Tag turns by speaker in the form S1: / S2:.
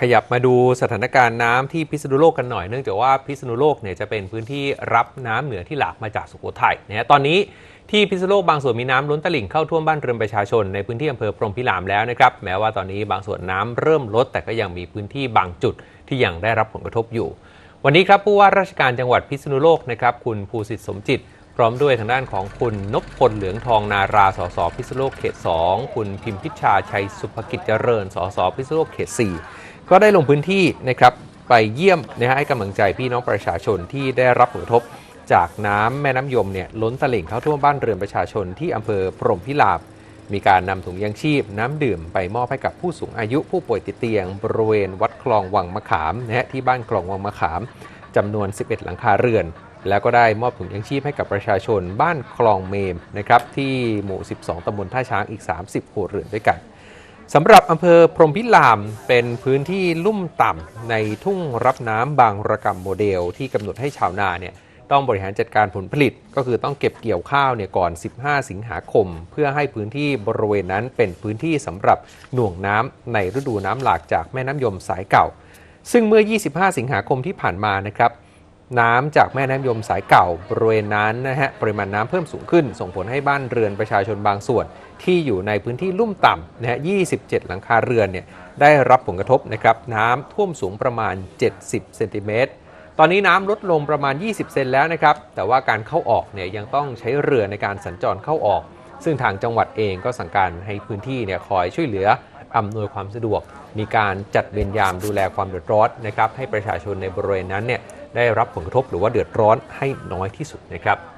S1: ขยับมาดูสถานการณ์น้ำที่พิษณุโลกกันหน่อยเนื่องจากว่าพิษณุโลกเนี่ยจะเป็นพื้นที่รับน้ำเหนือที่หลากมาจากสุโขทัยนะฮะตอนนี้ที่พิษณุโลกบางส่วนมีน้ำล้นตลิ่งเข้าท่วมบ้านเรือนประชาชนในพื้นที่อำเภอพรหมพิรามแล้วนะครับแม้ว่าตอนนี้บางส่วนน้ำเริ่มลด แต่ก็ยังมีพื้นที่บางจุดที่ยังได้รับผลกระทบอยู่ วันนี้ครับผู้ว่าราชการจังหวัดพิษณุโลกนะครับคุณภูสิทธิ์สมจิต พร้อมด้วยทางด้านของคุณนพพลเหลืองทองนาราสสพิษณุโลกเขต 2 คุณพิมพิชาชัยสุภกิจเจริญสสพิษณุโลกเขต 4 ก็ได้ลงพื้นที่นะครับไปเยี่ยมนะฮะให้กำลังใจพี่น้องประชาชนที่ได้รับผลกระทบ จากน้ำแม่น้ำยมเนี่ยล้นตลิ่งเข้าท่วมบ้านเรือนประชาชนที่อำเภอพรหมพิรามมีการนำถุงยังชีพ น้ำดื่มไปมอบให้กับผู้สูงอายุผู้ป่วยติดเตียง บริเวณวัดคลองวังมะขามนะฮะที่บ้านคลองวังมะขามจำนวน 11 หลังคาเรือน แล้วก็ได้มอบถุงยังชีพให้กับประชาชนบ้านคลองเมมนะครับที่หมู่ 12ตำบลท่าช้างอีก 30ครัวเรือนด้วยกันสำหรับอำเภอพรมพิรามเป็นพื้นที่ลุ่มต่ำในทุ่งรับน้ำบางระกำโมเดล ที่กำหนดให้ชาวนาเนี่ยต้องบริหารจัดการผลผลิต ก็คือต้องเก็บเกี่ยวข้าวเนี่ยก่อน 15 สิงหาคม เพื่อให้พื้นที่บริเวณนั้นเป็นพื้นที่สำหรับหน่วงน้ำในฤดูน้ำหลากจากแม่น้ำยมสายเก่า ซึ่งเมื่อ 25 สิงหาคมที่ผ่านมานะครับ น้ำจากแม่น้ำยมสายเก่าบริเวณนั้นนะฮะปริมาณน้ำเพิ่มสูงขึ้น ส่งผลให้บ้านเรือนประชาชนบางส่วน ที่อยู่ในพื้นที่ลุ่มต่ำนะฮะ 27 หลังคาเรือนเนี่ยได้รับผลกระทบนะครับน้ำท่วมสูงประมาณ 70 เซนติเมตรตอนนี้น้ำลดลงประมาณ 20 เซนแล้วนะครับ แต่ว่าการเข้าออกเนี่ยยังต้องใช้เรือในการสัญจรเข้าออก ซึ่งทางจังหวัดเองก็สั่งการให้พื้นที่เนี่ยคอยช่วยเหลืออำนวยความสะดวก มีการจัดเวรยามดูแลความเดือดร้อนนะครับให้ประชาชนในบริเวณนั้นเนี่ย ได้รับผลกระทบหรือว่าเดือดร้อนให้น้อยที่สุดนะครับ